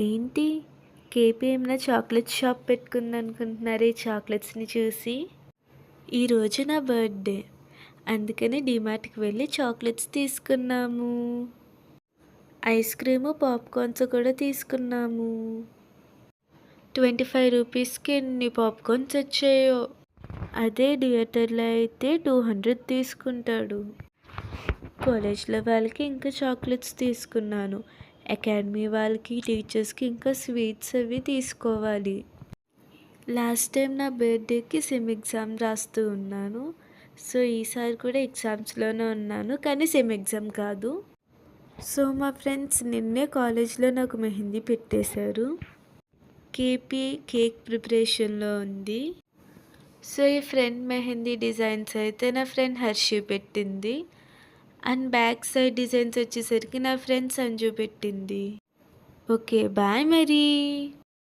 ఏంటి? కేపీఎంలో chocolate shop పెట్టుకుంది అనుకుంటున్నారు ఈ చాక్లెట్స్ని చూసి? ఈరోజు నా బర్త్డే. అందుకని డిమార్ట్కి వెళ్ళి చాక్లెట్స్ తీసుకున్నాము. ఐస్ క్రీము పాప్కార్న్స్ కూడా తీసుకున్నాము. ట్వంటీ ఫైవ్ రూపీస్కి ఎన్ని పాప్కార్న్స్ వచ్చాయో? అదే థియేటర్లో అయితే టూ హండ్రెడ్ తీసుకుంటాడు. కాలేజ్లో వాళ్ళకి ఇంకా చాక్లెట్స్ తీసుకున్నాను. అకాడమీ వాళ్ళకి టీచర్స్కి ఇంకా స్వీట్స్ అవి తీసుకోవాలి. లాస్ట్ టైం నా బర్త్డేకి సెమ్ ఎగ్జామ్ రాస్తూ ఉన్నాను. సో ఈసారి కూడా ఎగ్జామ్స్లోనే ఉన్నాను. కానీ సెమ్ ఎగ్జామ్ కాదు. సో మా ఫ్రెండ్స్ నిన్నే కాలేజ్లో నాకు మెహందీ పెట్టేశారు. కేపీ కేక్ ప్రిపరేషన్లో ఉంది. సో ఈ ఫ్రెండ్ మెహందీ డిజైన్స్ అయితే నా ఫ్రెండ్ హర్షి పెట్టింది. అండ్ బ్యాక్ సైడ్ డిజైన్స్ వచ్చేసరికి నా ఫ్రెండ్ సంజు పెట్టింది. ఓకే బాయ్ మరి.